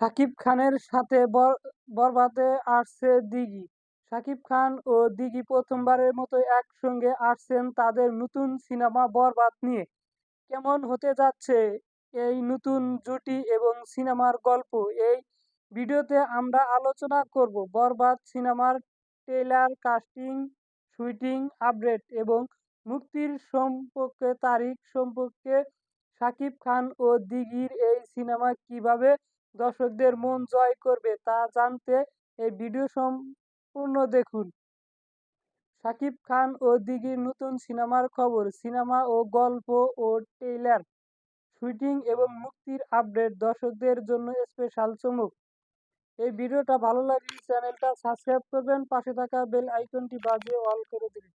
শাকিব খানের সাথে বর- বরবাদে আসছে দিঘি। শাকিব খান ও দিঘি প্রথমবারের মতো একসঙ্গে আসছেন তাদের নতুন সিনেমা বরবাদ নিয়ে। কেমন হতে যাচ্ছে এই নতুন জুটি এবং সিনেমার গল্প? এই ভিডিওতে আমরা আলোচনা করব বরবাদ সিনেমার ট্রেলার কাস্টিং, শুটিং, আপডেট এবং মুক্তির সম্পর্কে, তারিখ সম্পর্কে শাকিব খান ও দিঘির এই সিনেমা কীভাবে দর্শকদের মন জয় করবে তা জানতে এই ভিডিও সম্পূর্ণ দেখুন। শাকিব খান ও দিঘির নতুন সিনেমার খবর, সিনেমা ও গল্প ও ট্রেলার শুটিং এবং মুক্তির আপডেট দর্শকদের জন্য স্পেশাল চমক। এই ভিডিওটা ভালো লাগলে চ্যানেলটা সাবস্ক্রাইব করবেন, পাশে থাকা বেল আইকনটি বাজিয়ে অল করে দিন।